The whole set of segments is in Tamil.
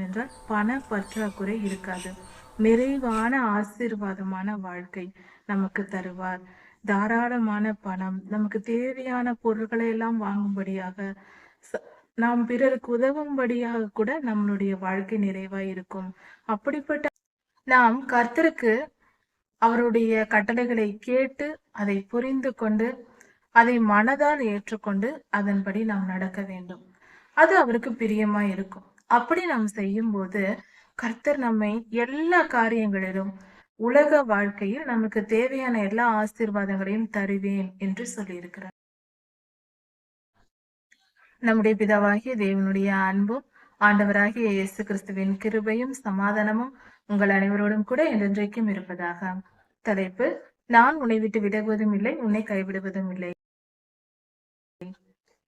என்றால் பண பற்றாக்குறை இருக்காது. நிறைவான ஆசீர்வாதமான வாழ்க்கை நமக்கு தருவார். தாராளமான பணம் நமக்கு தேவையான பொருட்களை எல்லாம் வாங்கும்படியாக நாம் பிறருக்கு உதவும்படியாக கூட நம்மளுடைய வாழ்க்கை நிறைவா இருக்கும். அப்படிப்பட்ட நாம் கர்த்தருக்கு அவருடைய கட்டளைகளை கேட்டு அதை புரிந்து கொண்டு அதை மனதால் ஏற்றுக்கொண்டு அதன்படி நாம் நடக்க வேண்டும். அது அவருக்கு பிரியமா இருக்கும். அப்படி நாம் செய்யும் போது கர்த்தர் நம்மை எல்லா காரியங்களிலும் உலக வாழ்க்கையில் நமக்கு தேவையான எல்லா ஆசீர்வாதங்களையும் தருவேன் என்று சொல்லியிருக்கிறார். நம்முடைய பிதாவாகிய தேவனுடைய அன்பும் ஆண்டவராகிய இயேசு கிறிஸ்துவின் கிருபையும் சமாதானமும் உங்கள் அனைவரோடும் கூட என்றென்றைக்கும் இருப்பதாக. தலைப்பு நான் உன்னை விட்டு விலகுவதும் இல்லை உன்னை கைவிடுவதும் இல்லை.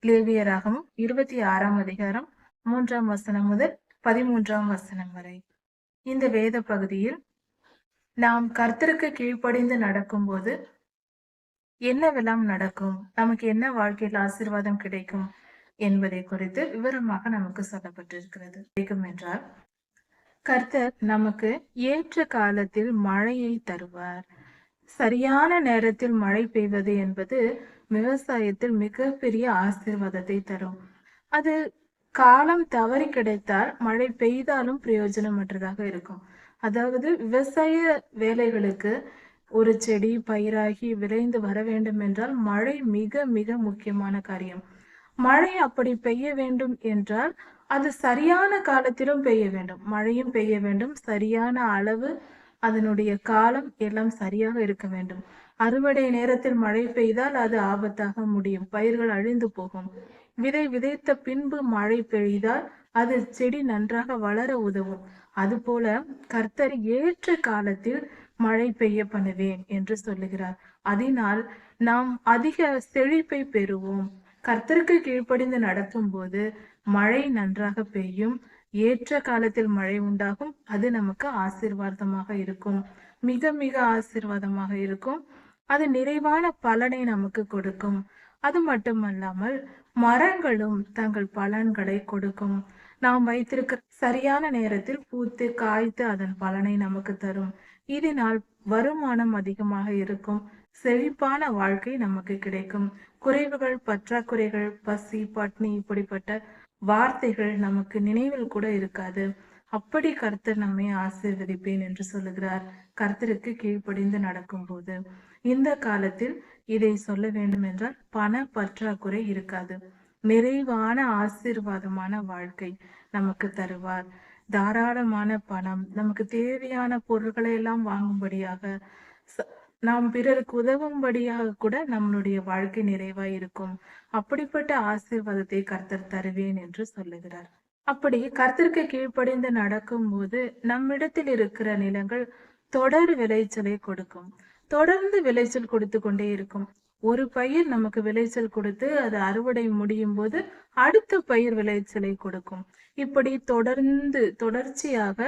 லேவியராகவும் இருபத்தி ஆறாம் அதிகாரம் மூன்றாம் வசனம் முதல் பதிமூன்றாம் வசனம் வரை. இந்த வேத பகுதியில் நாம் கர்த்தருக்கு கீழ்ப்படிந்து நடக்கும்போது என்னவெல்லாம் நடக்கும்? நமக்கு என்ன வாழ்க்கையில் ஆசீர்வாதம் கிடைக்கும் என்பதை குறித்து விவரமாக நமக்கு சொல்லப்பட்டிருக்கிறது. கிடைக்கும் என்றால் கர்த்தர் நமக்கு ஏற்ற காலத்தில் மழையை தருவார். சரியான நேரத்தில் மழை பெய்வது என்பது விவசாயத்தில் மிகப்பெரிய ஆசீர்வாதத்தை தரும். அது காலம் தவறி கிடைத்தால் மழை பெய்தாலும் பிரயோஜனமற்றதாக இருக்கும். அதாவது விவசாய வேலைகளுக்கு ஒரு செடி பயிராகி விளைந்து வர வேண்டும் என்றால் மழை மிக மிக முக்கியமான காரியம். மழை அப்படி பெய்ய வேண்டும் என்றால் அது சரியான காலத்திலும் பெய்ய வேண்டும். மழையும் பெய்ய வேண்டும். சரியான அளவு அதனுடைய காலம் எல்லாம் சரியாக இருக்க வேண்டும். அறுவடை நேரத்தில் மழை பெய்தால் அது ஆபத்தாக முடியும். பயிர்கள் அழிந்து போகும். விதை விதைத்த பின்பு மழை பெய்தால் அது செடி நன்றாக வளர உதவும். அதுபோல கர்த்தர் ஏற்ற காலத்தில் மழை பெய்ய பண்ணுவேன் என்று சொல்லுகிறார். அதனால் நாம் அதிக செழிப்பை பெறுவோம். கர்த்தருக்கு கீழ்ப்படிந்து நடத்தும் போது மழை நன்றாக பெய்யும். ஏற்ற காலத்தில் மழை உண்டாகும். அது நமக்கு ஆசீர்வாதமாக இருக்கும். மிக மிக ஆசீர்வாதமாக இருக்கும். அது நிறைவான பலனை நமக்கு கொடுக்கும். அது மட்டுமல்லாமல் மரங்களும் தங்கள் பலன்களை கொடுக்கும். நாம் வைத்திருக்க சரியான நேரத்தில் பூத்து காய்த்து அதன் பலனை நமக்கு தரும். இதனால் வருமானம் அதிகமாக இருக்கும். செழிப்பான வாழ்க்கை நமக்கு கிடைக்கும். குறைவுகள் பற்றாக்குறைகள் பசி பட்னி இப்படிப்பட்ட வார்த்தைகள் நமக்கு நினைவில் கூட இருக்காது. அப்படி கர்த்தர் நம்மை ஆசீர்வதிப்பேன் என்று சொல்லுகிறார். கர்த்தருக்கு கீழ்ப்படிந்து நடக்கும்போது இந்த காலத்தில் இதை சொல்ல வேண்டும் என்றால் பண பற்றாக்குறை இருக்காது. நிறைவான ஆசீர்வாதமான வாழ்க்கை நமக்கு தருவார். தாராளமான பணம் நமக்கு தேவையான பொருட்களை எல்லாம் வாங்கும்படியாக நாம் பிறருக்கு உதவும்படியாக கூட நம்மளுடைய வாழ்க்கை நிறைவாய் இருக்கும். அப்படிப்பட்ட ஆசீர்வாதத்தை கர்த்தர் தருவேன் என்று சொல்லுகிறார். அப்படி கர்த்தருக்கு கீழ்ப்படிந்து நடக்கும் போது நம்மிடத்தில் இருக்கிற நிலங்கள் தொடர் விளைச்சலை கொடுக்கும். தொடர்ந்து விளைச்சல் கொடுத்து கொண்டே இருக்கும். ஒரு பயிர் நமக்கு விளைச்சல் கொடுத்து அது அறுவடை முடியும் போது அடுத்த பயிர் விளைச்சலை கொடுக்கும். இப்படி தொடர்ந்து தொடர்ச்சியாக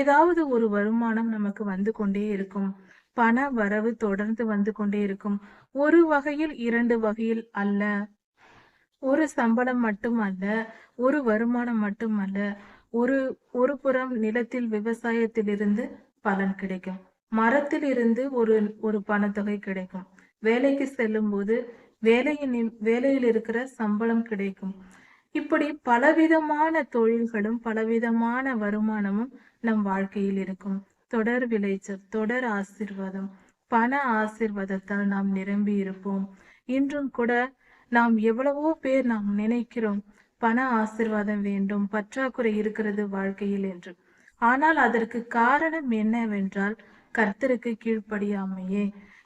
ஏதாவது ஒரு வருமானம் நமக்கு வந்து கொண்டே இருக்கும். பண வரவு தொடர்ந்து வந்து கொண்டே இருக்கும். ஒரு வகையில் இரண்டு வகையில் அல்ல. ஒரு சம்பளம் மட்டும் அல்ல ஒரு வருமானம் மட்டும் அல்ல ஒரு ஒரு புறம் நிலத்தில் விவசாயத்திலிருந்து பலன் கிடைக்கும். மரத்தில் இருந்து ஒரு ஒரு பணத்தொகை கிடைக்கும். வேலைக்கு செல்லும் போது வேலையின் வேலையில் இருக்கிற சம்பளம் கிடைக்கும். இப்படி பலவிதமான தொழில்களும் பலவிதமான வருமானமும் நம் வாழ்க்கையில் இருக்கும். தொடர் விளைச்சல் தொடர் ஆசிர்வாதம் பண ஆசிர்வாதத்தால் நாம் நிரம்பி இருப்போம். இன்றும் கூட நாம் எவ்வளவோ பேர் நாம் நினைக்கிறோம் பண ஆசிர்வாதம் வேண்டும் பற்றாக்குறை இருக்கிறது வாழ்க்கையில் என்று. ஆனால் அதற்கு காரணம் என்னவென்றால் கர்த்தருக்கு கீழ்ப்படியாமையே.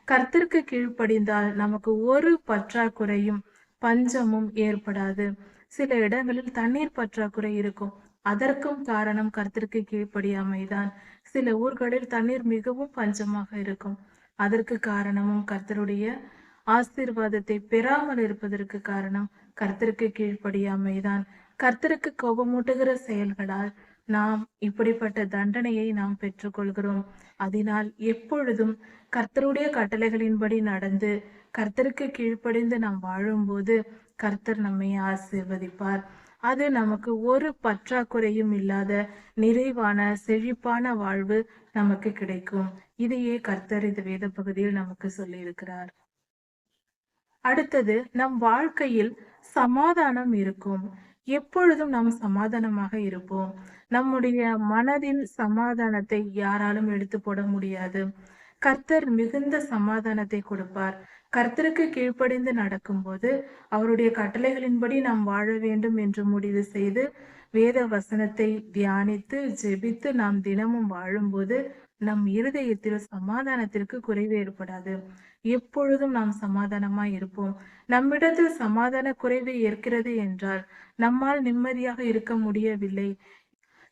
கர்த்தருக்கு கீழ்ப்படிந்தால் நமக்கு ஒரு பற்றாக்குறையும் பஞ்சமும் ஏற்படாது. சில இடங்களில் தண்ணீர் பற்றாக்குறை இருக்கும். அதற்கும் காரணம் கர்த்தருக்கு கீழ்ப்படியாமைதான். சில ஊர்களில் தண்ணீர் மிகவும் பஞ்சமாக இருக்கும். அதற்கு காரணமும் கர்த்தருடைய ஆசீர்வாதத்தை பெறாமல் இருப்பதற்கு காரணம் கர்த்தருக்கு கீழ்ப்படியாமைதான். கர்த்தருக்கு கோபமூட்டுகிற செயல்களால் நாம் இப்படிப்பட்ட தண்டனையை நாம் பெற்றுக்கொள்கிறோம். அதனால் எப்பொழுதும் கர்த்தருடைய கட்டளைகளின்படி நடந்து கர்த்தருக்கு கீழ்ப்படிந்து நாம் வாழும்போது கர்த்தர் நம்மை ஆசீர்வதிப்பார். அது நமக்கு ஒரு பற்றாக்குறையும் இல்லாத நிறைவான செழிப்பான வாழ்வு நமக்கு கிடைக்கும். இதையே கர்த்தர் இந்த வேத பகுதியில் நமக்கு சொல்லியிருக்கிறார். அடுத்தது நம் வாழ்க்கையில் சமாதானம் இருக்கும். எப்பொழுதும் நாம் சமாதானமாக இருப்போம். நம்முடைய மனதின் சமாதானத்தை யாராலும் எடுத்து போட முடியாது. கர்த்தர் மிகுந்த சமாதானத்தை கொடுப்பார். கர்த்தருக்கு கீழ்ப்படிந்து நடக்கும்போது அவருடைய கட்டளைகளின்படி நாம் வாழ வேண்டும் என்று முடிவு செய்து வேத வசனத்தை தியானித்து ஜெபித்து நாம் தினமும் வாழும்போது நம் இருதயத்தில் சமாதானத்திற்கு குறைவு ஏற்படாது. எப்பொழுதும் நாம் சமாதானமாய் இருப்போம். நம்மிடத்தில் சமாதான குறைவு ஏற்கிறது என்றால் நம்மால் நிம்மதியாக இருக்க முடியவில்லை.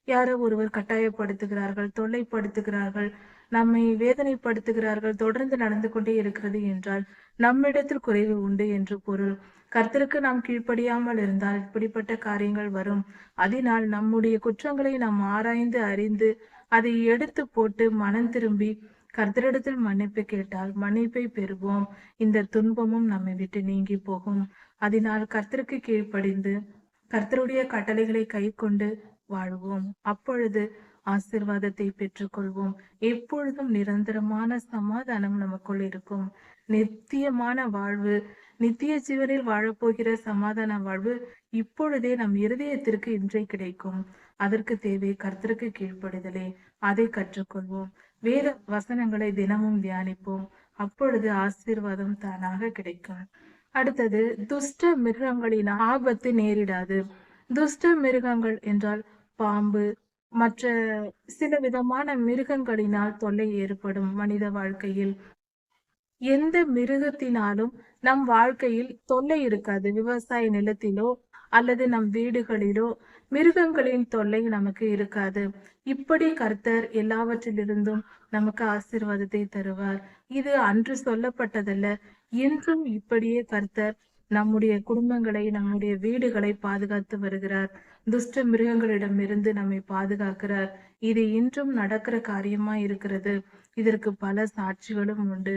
யாரோ ஒருவர் கட்டாயப்படுத்துகிறார்கள் தொல்லைப்படுத்துகிறார்கள் நம்மை வேதனைப்படுத்துகிறார்கள் தொடர்ந்து நடந்து கொண்டே இருக்கிறது என்றால் நம்மிடத்தில் குறைவு உண்டு என்று பொருள். கர்த்தருக்கு நாம் கீழ்ப்படியாமல் இருந்தால் இப்படிப்பட்ட காரியங்கள் வரும். அதனால் நம்முடைய குற்றங்களை நாம் ஆராய்ந்து அறிந்து அதை எடுத்து போட்டு மனம் திரும்பி கர்த்தரிடத்தில் மன்னிப்பு கேட்டால் மன்னிப்பை பெறுவோம். இந்த துன்பமும் நம்மை விட்டு நீங்கி போகும். அதனால் கர்த்தருக்கு கீழ்ப்படிந்து கர்த்தருடைய கட்டளைகளை கை கொண்டு வாழ்வோம். அப்பொழுது ஆசிர்வாதத்தை பெற்றுக்கொள்வோம். எப்பொழுதும் நிரந்தரமான சமாதானம் நமக்குள் இருக்கும். நித்தியமான வாழ்வு நித்திய ஜீவனில் வாழப்போகிற சமாதான வாழ்வு இப்பொழுதே நம் இருதயத்திற்கு இன்றை கிடைக்கும். அதற்கு தேவை கர்த்தருக்கு கீழ்ப்படுதலே. அதை கற்றுக்கொள்வோம். வேத வசனங்களை தினமும் தியானிப்போம். அப்பொழுது ஆசீர்வாதம் தானாக கிடைக்கும். அடுத்தது துஷ்ட மிருகங்களின் ஆபத்து நேரிடாது. துஷ்ட மிருகங்கள் என்றால் பாம்பு மற்ற சில விதமான மிருகங்களினால் தொல்லை ஏற்படும் மனித வாழ்க்கையில். எந்த மிருகத்தினாலும் நம் வாழ்க்கையில் தொல்லை இருக்காது. விவசாய நிலத்திலோ அல்லது நம் வீடுகளிலோ மிருகங்களின் தொல்லை நமக்கு இருக்காது. இப்படி கர்த்தர் எல்லாவற்றிலிருந்தும் நமக்கு ஆசீர்வாதத்தை தருவார். இது அன்று சொல்லப்பட்டதல்ல இன்றும் இப்படியே கர்த்தர் நம்முடைய குடும்பங்களை நம்முடைய வீடுகளை பாதுகாத்து வருகிறார். துஷ்ட மிருகங்களிடமிருந்து நம்மை பாதுகாக்கிறார். இது இன்றும் நடக்கிற காரியமா இருக்கிறது. இதற்கு பல சாட்சிகளும் உண்டு.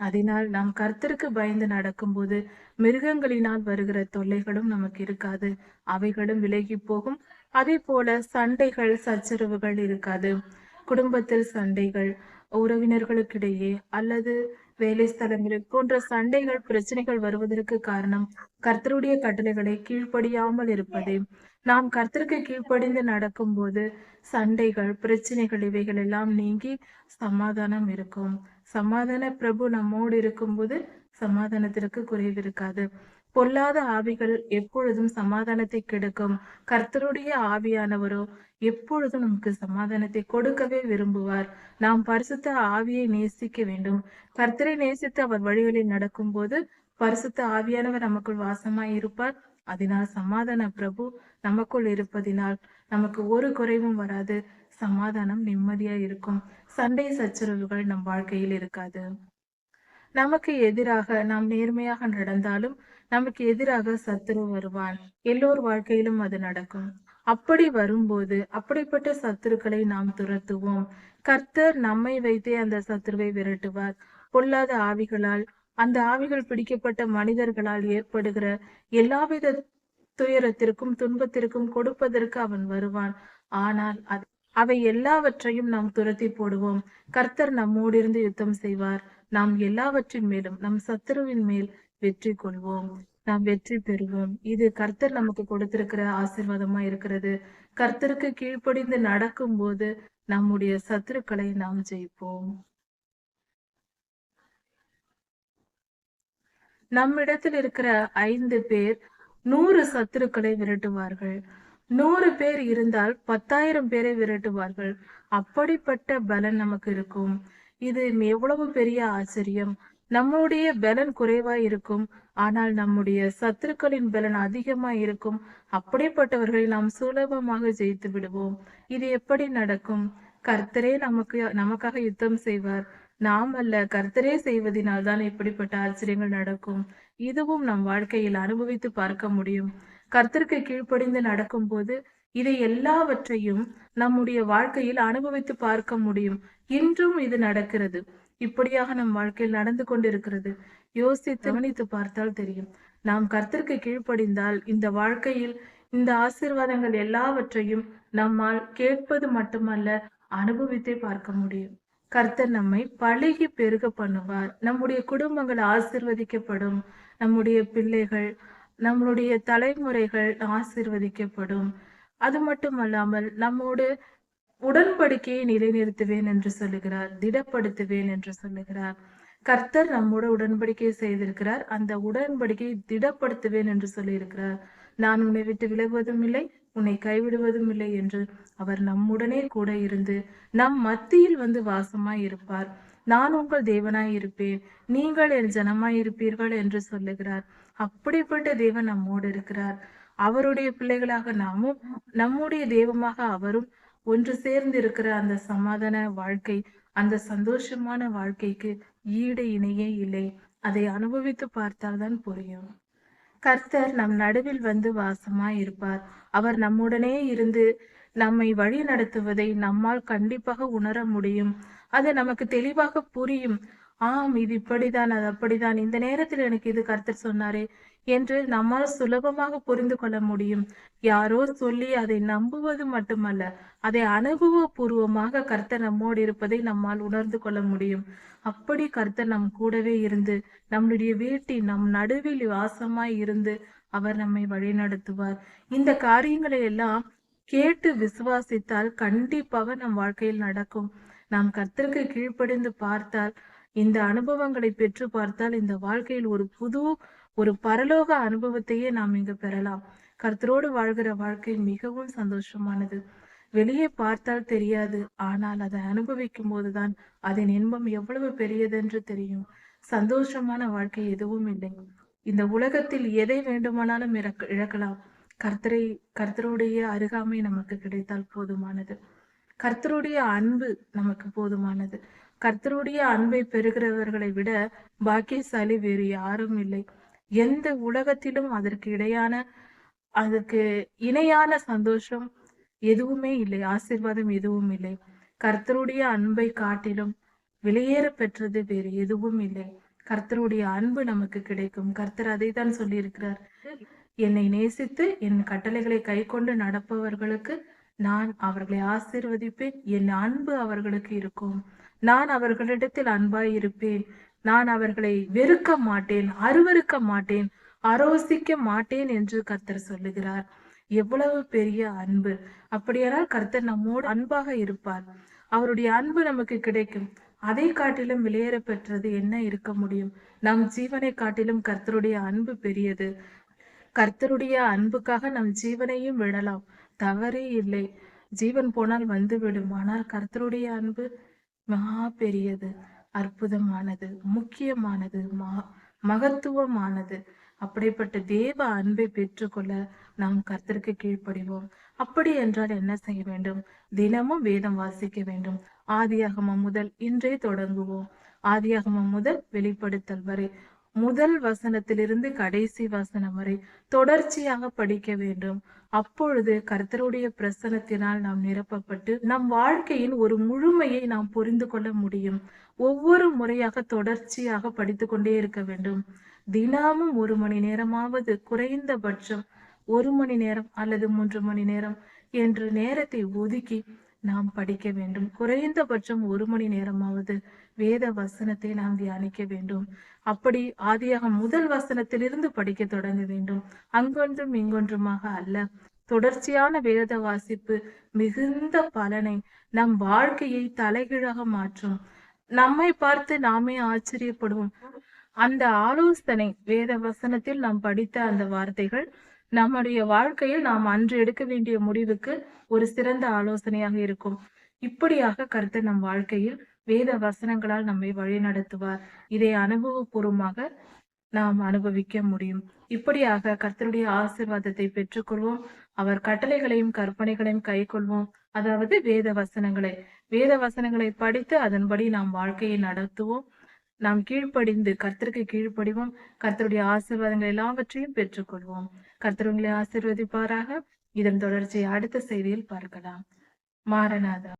அதனால் நாம் கர்த்தருக்கு பயந்து நடக்கும்போது மிருகங்களினால் வருகிற தொல்லைகளும் நமக்கு இருக்காது. அவைகளும் விலகி போகும். அதே போல சண்டைகள் சச்சரவுகள் இருக்காது. குடும்பத்தில் சண்டைகள் உறவினர்களுக்கிடையே அல்லது வேலை ஸ்தலங்களில் போன்ற சண்டைகள் பிரச்சனைகள் வருவதற்கு காரணம் கர்த்தருடைய கட்டளைகளை கீழ்ப்படியாமல் இருப்பதே. நாம் கர்த்தருக்கு கீழ்ப்படிந்து நடக்கும்போது சண்டைகள் பிரச்சனைகள் இவைகள் எல்லாம் நீங்கி சமாதானம் இருக்கும். சமாதான பிரபு நம்மோடு இருக்கும்போது சமாதானத்திற்கு குறைவு இருக்காது. பொல்லாத ஆவிகள் எப்பொழுதும் சமாதானத்தை கெடுக்கும். கர்த்தருடைய ஆவியானவரோ எப்பொழுதும் நமக்கு சமாதானத்தை கொடுக்கவே விரும்புவார். நாம் பரிசுத்த ஆவியை நேசிக்க வேண்டும். கர்த்தரை நேசித்து அவர் வழிகளில் நடக்கும்போது பரிசுத்த ஆவியானவர் நமக்குள் வாசமாய் இருப்பார். அதனால் சமாதான பிரபு நமக்குள் இருப்பதினால் நமக்கு ஒரு குறைவும் வராது. சமாதானம் நிம்மதியா இருக்கும். சண்டை சச்சரவுகள் நம் வாழ்க்கையில் இருக்காது. நமக்கு எதிராக நாம் நேர்மையாக நடந்தாலும் நமக்கு எதிராக சத்துரு வருவான். எல்லோர் வாழ்க்கையிலும் அது நடக்கும். அப்படி வரும்போது அப்படிப்பட்ட சத்துருக்களை நாம் துரத்துவோம். கர்த்தர் நம்மை வைத்தே அந்த சத்துருவை விரட்டுவார். பொல்லாத ஆவிகளால் அந்த ஆவிகள் பிடிக்கப்பட்ட மனிதர்களால் ஏற்படுகிற எல்லாவித துயரத்திற்கும் துன்பத்திற்கும் கொடுப்பதற்கு அவன் வருவான். ஆனால் அது அவை எல்லாவற்றையும் நாம் துரத்தி போடுவோம். கர்த்தர் நம்மோடு இருந்து யுத்தம் செய்வார். நாம் எல்லாவற்றின் மேலும் நம் சத்துருவின் மேல் வெற்றி கொள்வோம். நாம் வெற்றி பெறுவோம். இது கர்த்தர் நமக்கு கொடுத்திருக்கிற ஆசீர்வாதமா இருக்கிறது. கர்த்தருக்கு கீழ்ப்படிந்து நடக்கும் போது நம்முடைய சத்துருக்களை நாம் ஜெயிப்போம். நம்மிடத்தில் இருக்கிற ஐந்து பேர் நூறு சத்துருக்களை விரட்டுவார்கள். நூறு பேர் இருந்தால் பத்தாயிரம் பேரை விரட்டுவார்கள். அப்படிப்பட்ட பலன் நமக்கு இருக்கும். இது எவ்வளவு பெரிய ஆச்சரியம். நம்முடைய பலன் குறைவா இருக்கும். ஆனால் நம்முடைய சத்துருக்களின் பலன் அதிகமா இருக்கும். அப்படிப்பட்டவர்களை நாம் சுலபமாக ஜெயித்து விடுவோம். இது எப்படி நடக்கும்? கர்த்தரே நமக்கு நமக்காக யுத்தம் செய்வார். நாம் அல்ல கர்த்தரே செய்வதனால் தான் இப்படிப்பட்ட ஆச்சரியங்கள் நடக்கும். இதுவும் நம் வாழ்க்கையில் அனுபவித்து பார்க்க முடியும். கர்த்தருக்கு கீழ்ப்படிந்து நடக்கும்போது இதை எல்லாவற்றையும் நம்முடைய வாழ்க்கையில் அனுபவித்து பார்க்க முடியும். இன்றும் இது நடக்கிறது. இப்படியாக நம் வாழ்க்கையில் நடந்து கொண்டிருக்கிறது. யோசித்து கவனித்து பார்த்தால் தெரியும். நாம் கர்த்தருக்கு கீழ்ப்படிந்தால் இந்த வாழ்க்கையில் இந்த ஆசீர்வாதங்கள் எல்லாவற்றையும் நம்மால் கேட்பது மட்டுமல்ல அனுபவித்தே பார்க்க முடியும். கர்த்தர் நம்மை பழகி பெருக பண்ணுவார். நம்முடைய குடும்பங்கள் ஆசிர்வதிக்கப்படும். நம்முடைய பிள்ளைகள் நம்மளுடைய தலைமுறைகள் ஆசிர்வதிக்கப்படும். அது மட்டுமல்லாமல் நம்மோடு உடன்படிக்கையை நிலைநிறுத்துவேன் என்று சொல்லுகிறார் திடப்படுத்துவேன் என்று சொல்லுகிறார். கர்த்தர் நம்மோட உடன்படிக்கை செய்திருக்கிறார் அந்த உடன்படிக்கையை திடப்படுத்துவேன் என்று சொல்லியிருக்கிறார். நான் உன்னை விட்டு விலகுவதும் இல்லை உன்னை கைவிடுவதும் இல்லை என்று அவர் நம்முடனே கூட இருந்து நம் மத்தியில் வந்து வாசமாய் இருப்பார். நான் உங்கள் தேவனாய் இருப்பேன் நீங்கள் என் ஜனமாய் இருப்பீர்கள் என்று சொல்லுகிறார். அப்படிப்பட்ட தேவன் நம்மோடு இருக்கிறார். அவருடைய பிள்ளைகளாக நாமும் நம்முடைய தெய்வமாக அவரும் ஒன்று சேர்ந்து இருக்கிற அந்த சமாதான வாழ்க்கை அந்த சந்தோஷமான வாழ்க்கைக்கு ஈடு இணையே இல்லை. அதை அனுபவித்து பார்த்தால்தான் புரியும். கர்த்தர் நம் நடுவில் வந்து வாசமாய் இருப்பார் அவர் நம்முடனே இருந்து நம்மை வழி நடத்துவதை நம்மால் கண்டிப்பாக உணர முடியும். அது நமக்கு தெளிவாக புரியும். ஆம் இது இப்படிதான் அது அப்படிதான். இந்த நேரத்தில் எனக்கு இது கருத்தர் சொன்னாரே என்று நம்மால் சுலபமாக புரிந்து கொள்ள முடியும். யாரோ சொல்லி அதை நம்புவது மட்டுமல்ல அதை அனுபவபூர்வமாக கர்த்தர் நம்மோடு இருப்பதை நம்மால் உணர்ந்து கொள்ள முடியும். அப்படி கர்த்தர் நம் கூடவே இருந்து நம்முடைய வீட்டில் நம் நடுவில் வாசமாய் இருந்து அவர் நம்மை வழிநடத்துவார். இந்த காரியங்களை எல்லாம் கேட்டு விசுவாசித்தால் கண்டிப்பாக நம் வாழ்க்கையில் நடக்கும். நாம் கர்த்தருக்கு கீழ்ப்படிந்து பார்த்தால் இந்த அனுபவங்களை பெற்று பார்த்தால் இந்த வாழ்க்கையில் ஒரு புது ஒரு பரலோக அனுபவத்தையே நாம் இங்கு பெறலாம். கர்த்தரோடு வாழ்கிற வாழ்க்கை மிகவும் சந்தோஷமானது. வெளியே பார்த்தால் தெரியாது ஆனால் அதை அனுபவிக்கும் போதுதான் அதன் இன்பம் எவ்வளவு பெரியதென்று தெரியும். சந்தோஷமான வாழ்க்கை எதுவும் இல்லை. இந்த உலகத்தில் எதை வேண்டுமானாலும் இழக்கலாம். கர்த்தரை கர்த்தருடைய அருகாமை நமக்கு கிடைத்தால் போதுமானது. கர்த்தருடைய அன்பு நமக்கு போதுமானது. கர்த்தருடைய அன்பை பெறுகிறவர்களை விட பாக்கியசாலி வேறு யாரும் இல்லை. எந்த உலகத்திலும் அதற்கு இடையான அதற்கு இணையான சந்தோஷம் எதுவுமே இல்லை. ஆசீர்வாதம் எதுவும் இல்லை. கர்த்தருடைய அன்பை காட்டிலும் வெளியேற பெற்றது வேறு எதுவும் இல்லை. கர்த்தருடைய அன்பு நமக்கு கிடைக்கும். கர்த்தர் அதை தான் சொல்லியிருக்கிறார். என்னை நேசித்து என் கட்டளைகளை கை கொண்டு நடப்பவர்களுக்கு நான் அவர்களை ஆசிர்வதிப்பேன். என் அன்பு அவர்களுக்கு இருக்கும். நான் அவர்களிடத்தில் அன்பாய் இருப்பேன் நான் அவர்களை வெறுக்க மாட்டேன் அருவறுக்க மாட்டேன் அரோசிக்க மாட்டேன் என்று கர்த்தர் சொல்லுகிறார். எவ்வளவு பெரிய அன்பு. அப்படியானால் கர்த்தர் நம்மோடு அன்பாக இருப்பார். அவருடைய அன்பு நமக்கு கிடைக்கும். அதை காட்டிலும் வெளியேற பெற்றது என்ன இருக்க முடியும்? நம் ஜீவனை காட்டிலும் கர்த்தருடைய அன்பு பெரியது. கர்த்தருடைய அன்புக்காக நம் ஜீவனையும் விடலாம். தவறே இல்லை. ஜீவன் போனால் வந்துவிடும். ஆனால் கர்த்தருடைய அன்பு மகா பெரியது அற்புதமானது முக்கியமானது மா மகத்துவமானது. அப்படிப்பட்ட தேவ அன்பை பெற்றுக்கொள்ள நாம் கர்த்தருக்கு கீழ்ப்படிவோம். அப்படி என்றால் என்ன செய்ய வேண்டும்? தினமும் வேதம் வாசிக்க வேண்டும். ஆதியாகமம் முதல் இன்றே தொடங்குவோம். ஆதியாகமம் முதல் வெளிப்படுத்தல் வரை முதல் வசனத்திலிருந்து கடைசி வசனம் வரை தொடர்ச்சியாக படிக்க வேண்டும். அப்பொழுது கர்த்தருடைய பிரசனத்தினால் நாம் நிரப்பப்பட்டு நம் வாழ்க்கையின் ஒரு முழுமையை நாம் புரிந்து கொள்ள முடியும். ஒவ்வொரு முறையாக தொடர்ச்சியாக படித்து கொண்டே இருக்க வேண்டும். தினமும் ஒரு மணி நேரமாவது குறைந்தபட்சம் ஒரு மணி நேரம் அல்லது மூன்று மணி நேரம் என்று நேரத்தை ஒதுக்கி நாம் படிக்க வேண்டும். குறைந்தபட்சம் ஒரு மணி நேரமாவது வேத வசனத்தை நாம் தியானிக்க வேண்டும். அப்படி ஆதியாக முதல் வசனத்திலிருந்து படிக்க தொடங்க வேண்டும். அங்கொன்றும் இங்கொன்றுமாக அல்ல. தொடர்ச்சியான வேத வாசிப்பு மிகுந்த பலனை நம் வாழ்க்கையை தலைகீழாக மாற்றும். நம்மை பார்த்து நாமே ஆச்சரியப்படுவோம். அந்த ஆலோசனை வேத வசனத்தில் நாம் படித்த அந்த வார்த்தைகள் நம்முடைய வாழ்க்கையில் நாம் அன்று எடுக்க வேண்டிய முடிவுக்கு ஒரு சிறந்த ஆலோசனையாக இருக்கும். இப்படியாக கருத்து நம் வாழ்க்கையில் வேத வசனங்களால் நம்மை வழிநடத்துவார். இதை அனுபவபூர்வமாக நாம் அனுபவிக்க முடியும். இப்படியாக கர்த்தருடைய ஆசிர்வாதத்தை பெற்றுக்கொள்வோம். அவர் கட்டளைகளையும் கற்பனைகளையும் கை கொள்வோம். அதாவது வேத வசனங்களை. வேத வசனங்களை படித்து அதன்படி நாம் வாழ்க்கையை நடத்துவோம். நாம் கீழ்ப்படிந்து கர்த்தருக்கு கீழ்ப்படிவோம். கர்த்தருடைய ஆசீர்வாதங்கள் எல்லாவற்றையும் பெற்றுக்கொள்வோம். கர்த்தர் ஆசீர்வதிப்பாராக. இதன் தொடர்ச்சியை அடுத்த செய்தியில் பார்க்கலாம். மாரநாதா.